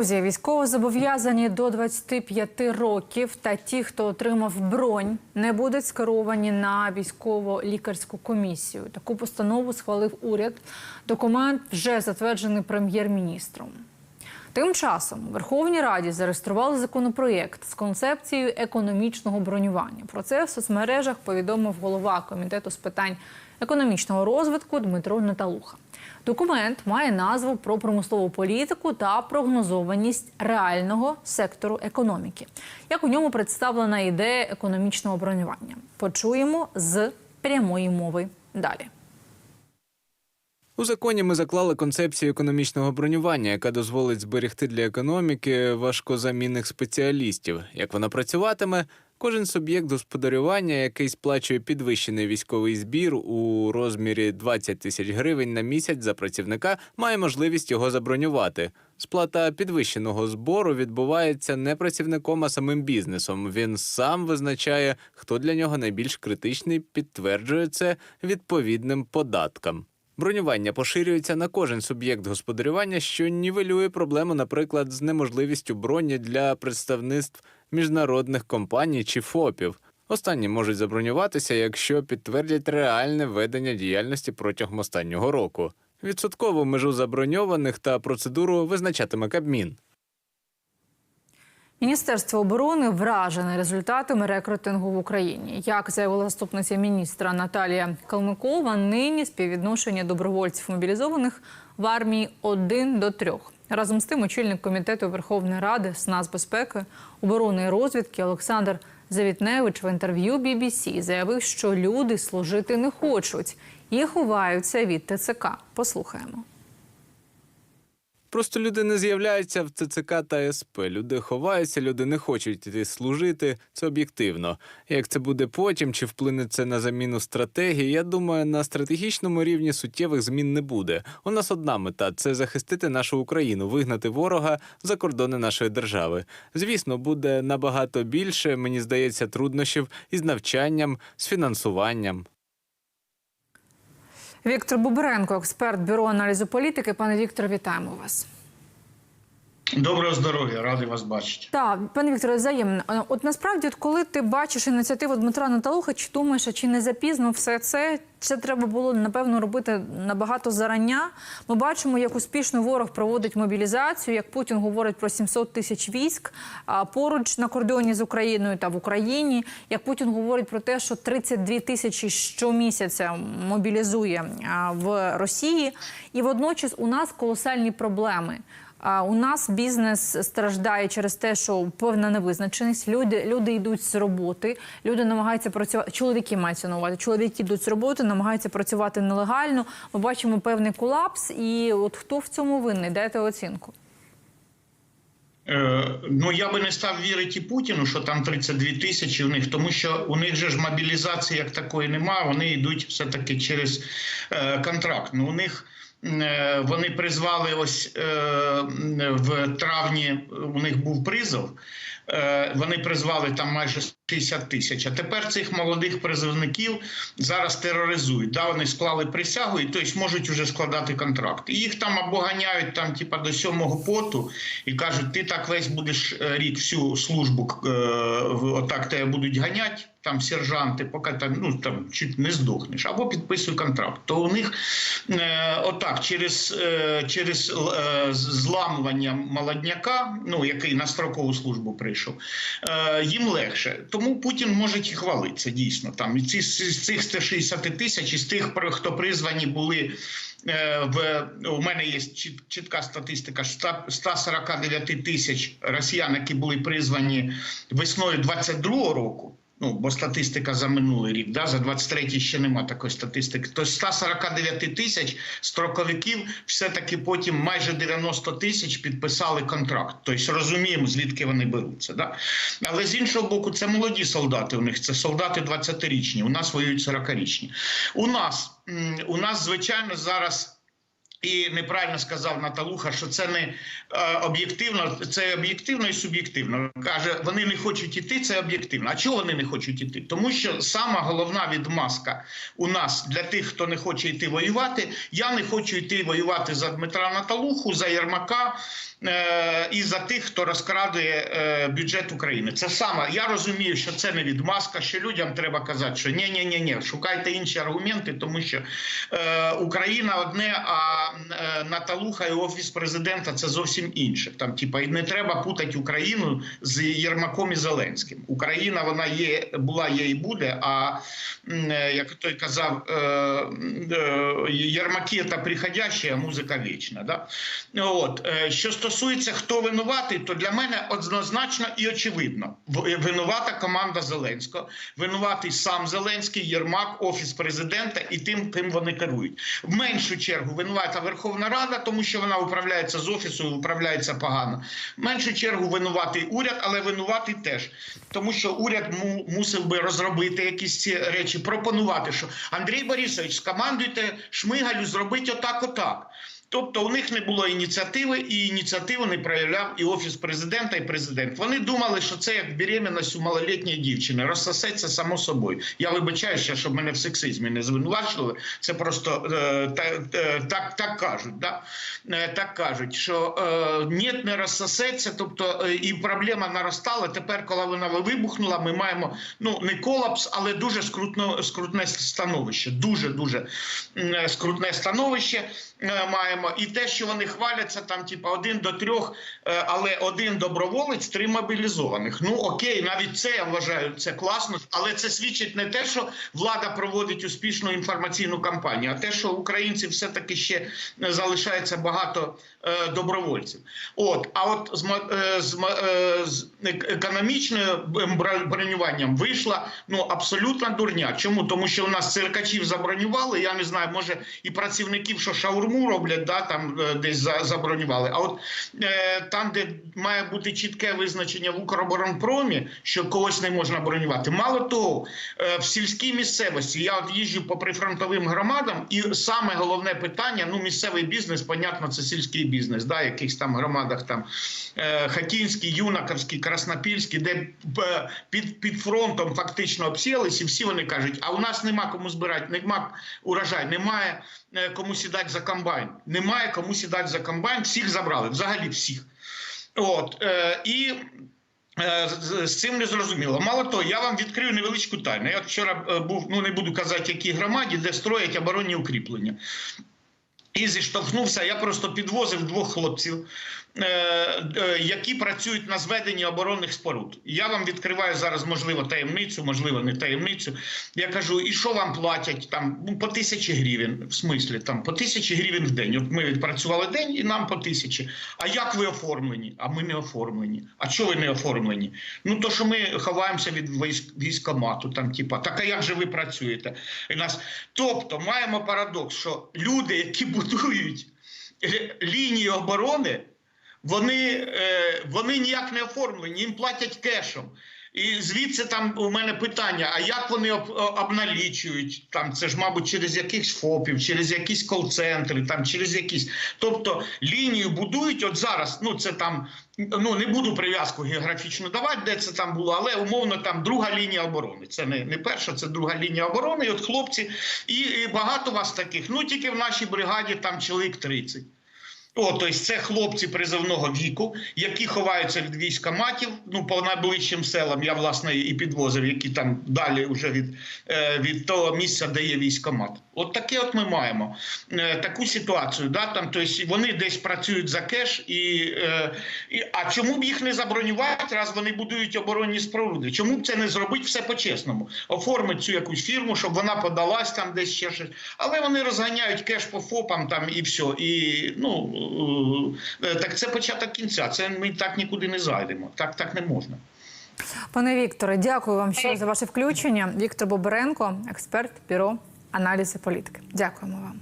Друзі, військовозобов'язані до 25 років та ті, хто отримав бронь, не будуть скеровані на військово-лікарську комісію. Таку постанову схвалив уряд. Документ вже затверджений прем'єр-міністром. Тим часом у Верховній Раді зареєстрували законопроєкт з концепцією економічного бронювання. Про це в соцмережах повідомив голова комітету з питань економічного розвитку Дмитро Наталуха. Документ має назву про промислову політику та прогнозованість реального сектору економіки. Як у ньому представлена ідея економічного бронювання? Почуємо з прямої мови далі. У законі ми заклали концепцію економічного бронювання, яка дозволить зберегти для економіки важкозамінних спеціалістів. Як вона працюватиме? Кожен суб'єкт господарювання, який сплачує підвищений військовий збір у розмірі 20 тисяч гривень на місяць за працівника, має можливість його забронювати. Сплата підвищеного збору відбувається не працівником, а самим бізнесом. Він сам визначає, хто для нього найбільш критичний, підтверджує це відповідним податкам. Бронювання поширюється на кожен суб'єкт господарювання, що нівелює проблему, наприклад, з неможливістю броні для представництв міжнародних компаній чи ФОПів. Останні можуть забронюватися, якщо підтвердять реальне ведення діяльності протягом останнього року. Відсоткову межу заброньованих та процедуру визначатиме Кабмін. Міністерство оборони вражене результатами рекрутингу в Україні. Як заявила заступниця міністра Наталія Калмикова, нині співвідношення добровольців мобілізованих в армії 1 до 3. Разом з тим, очільник комітету Верховної Ради з нацбезпеки, оборони і розвідки Олександр Завітневич в інтерв'ю BBC заявив, що люди служити не хочуть і ховаються від ТЦК. Послухаємо. Просто люди не з'являються в ЦЦК та СП. Люди ховаються, люди не хочуть іти служити. Це об'єктивно. Як це буде потім, чи вплине це на заміну стратегії? Я думаю, на стратегічному рівні суттєвих змін не буде. У нас одна мета це захистити нашу Україну, вигнати ворога за кордони нашої держави. Звісно, буде набагато більше, мені здається, труднощів із навчанням, з фінансуванням. Віктор Бубренко, експерт бюро аналізу політики. Пане Віктор, вітаємо вас. Доброго здоров'я, радий вас бачити. Так, пане Вікторе, взаємно. Е, От насправді, коли ти бачиш ініціативу Дмитра Наталуха, чи думаєш, чи не запізно все це? Це треба було напевно робити набагато зарання. Ми бачимо, як успішно ворог проводить мобілізацію, як Путін говорить про 700 тисяч військ поруч на кордоні з Україною та в Україні. Як Путін говорить про те, що 32 тисячі щомісяця мобілізує в Росії, і водночас у нас колосальні проблеми. У нас бізнес страждає через те, що певна невизначеність. Люди люди йдуть з роботи, люди намагаються працювати. Чоловіки маються на увазі. Чоловіки йдуть з роботи, намагаються працювати нелегально. Ми бачимо певний колапс. І от хто в цьому винний? Дайте оцінку. Е, ну я би не став вірити Путіну, що там 32 тисячі у них, тому що у них же ж мобілізації як такої немає. Вони йдуть все таки через е, контракт. Ну у них. е, Вони призвали ось в травні. У них був призов. Вони призвали там майже 60 тисяч. А тепер цих молодих призовників зараз тероризують. Да, вони склали присягу і тобто можуть вже складати контракт. І їх там або ганяють там, типа до сьомого поту, і кажуть, ти так весь будеш е, рік всю службу е, отак тебе будуть ганяти. Там сержанти, поки там ну там чуть не здохнеш, або підписуй контракт. То у них е, отак через, е, через е, зламування молодняка, ну який на строкову службу прийшов, е, їм легше. Тому Путін може і хвалитися дійсно. Там і ці з цих 160 тисяч із тих, хто призвані були. е, В у мене є чіт- чітка статистика 100 149 тисяч росіян, які були призвані весною 22-го року. Ну, бо статистика за минулий рік, да, за 23-й ще нема такої статистики. То з 149 тисяч строковиків все-таки потім майже 90 тисяч підписали контракт. Тобто розуміємо, звідки вони беруться. Да? Але з іншого боку, це молоді солдати. У них це солдати 20-річні. У нас воюють 40-річні. У нас, у нас, звичайно, зараз. І неправильно сказав Наталуха, що це не е, об'єктивно, це об'єктивно і суб'єктивно. Каже, вони не хочуть іти, це об'єктивно. А чого вони не хочуть іти? Тому що сама головна відмазка у нас для тих, хто не хоче йти воювати. Я не хочу йти воювати за Дмитра Наталуху, за Єрмака. Е, і за тих, хто розкрадує е, бюджет України. Це саме я розумію, що це не відмазка, що людям треба казати, що ні, ні, ні, ні, шукайте інші аргументи, тому що е, Україна одне, а Наталуха і офіс президента це зовсім інше. Там, типа, і не треба путати Україну з Єрмаком і Зеленським. Україна вона є, була, є і буде. А як той казав, Єрмаки це приходяще, а музика вічна. Да? От що стосується хто винуватий, то для мене однозначно і очевидно. Винувата команда Зеленського, винуватий сам Зеленський, Єрмак, офіс президента і тим, ким вони керують. В меншу чергу винувата Верховна Рада, тому що вона управляється з офісу, і управляється погано. В меншу чергу винуватий уряд, але винуватий теж, тому що уряд му, мусив би розробити якісь ці речі, пропонувати, що Андрій Борисович, скомандуйте Шмигалю, зробити отак, отак. Тобто у них не було ініціативи, і ініціативу не проявляв і офіс президента, і президент. Вони думали, що це як беременність у малолітньої дівчини, розсосеться само собою. Я вибачаюся, щоб мене в сексизмі не звинувачували. Це просто е, е, так, так кажуть. Да? Е, так кажуть, що е, ні, не розсосеться. Тобто е, і проблема наростала. Тепер, коли вона вибухнула, ми маємо ну не колапс, але дуже скрутно скрутне становище. Дуже дуже м, скрутне становище е, маємо. І те, що вони хваляться, там, типа, один до трьох, е, але один доброволець, три мобілізованих. Ну окей, навіть це я вважаю, це класно, але це свідчить не те, що влада проводить успішну інформаційну кампанію, а те, що українців все-таки ще е, залишається багато е, добровольців. От, а от з, з, з економічним бронюванням вийшла ну абсолютна дурня. Чому? Тому що у нас циркачів забронювали. Я не знаю, може і працівників, що шаурму роблять, да там е, десь забронювали. А от е, там, де має бути чітке визначення в Укроборонпромі, що когось не можна бронювати. Мало того, е, в сільській місцевості я от їжджу по прифронтовим громадам, і саме головне питання: ну місцевий бізнес, понятно, це сільський бізнес, да, якихось там громадах там е, Хатінський, Юнаковський, Краснопільський, де е, під, під фронтом фактично обсілись, і всі вони кажуть: а у нас нема кому збирати, нема урожай, немає е, кому сідати за комбайн, немає кому сідати за комбайн, всіх забрали, взагалі всіх. От е, і. е, з- цим не зрозуміло. Мало того, я вам відкрию невеличку тайну. Я вчора е, був, ну не буду казати, якій громаді, де строять оборонні укріплення. І зіштовхнувся, я просто підвозив двох хлопців, які працюють на зведенні оборонних споруд. Я вам відкриваю зараз, можливо, таємницю, можливо, не таємницю. Я кажу, і що вам платять там ну, по тисячі гривень, в смислі там по тисячі гривень в день. От ми відпрацювали день і нам по тисячі. А як ви оформлені? А ми не оформлені. А чого ви не оформлені? Ну то що ми ховаємося від військ, військомату, там, типа, так а як же ви працюєте? І нас, тобто маємо парадокс, що люди, які будують е, лінії оборони, вони, е, вони ніяк не оформлені, їм платять кешом. І звідси там у мене питання: а як вони об, обналічують? Там це ж, мабуть, через якихось ФОПів, через якісь кол-центри, там через якісь. Тобто лінію будують. От зараз, ну це там ну не буду прив'язку географічну давати, де це там було, але умовно там друга лінія оборони. Це не, не перша, це друга лінія оборони. І от хлопці, і, і багато вас таких. Ну тільки в нашій бригаді там чоловік 30. О, тобто це хлопці призовного віку, які ховаються від військоматів, ну по найближчим селам. Я власне і підвозив, які там далі вже від, е, від того місця, де є військомат. От таке, от ми маємо е, таку ситуацію. Да, там, тобто вони десь працюють за кеш, і, е, і а чому б їх не забронювати, раз вони будують оборонні споруди? Чому б це не зробити все по-чесному? Оформити цю якусь фірму, щоб вона подалась там десь ще щось. Але вони розганяють кеш по ФОПам там і все. І ну так це початок кінця. Це ми так нікуди не зайдемо. Так, так не можна. Пане Вікторе, дякую вам ще за ваше включення. Віктор Бобренко, експерт бюро аналізу політики. Дякуємо вам.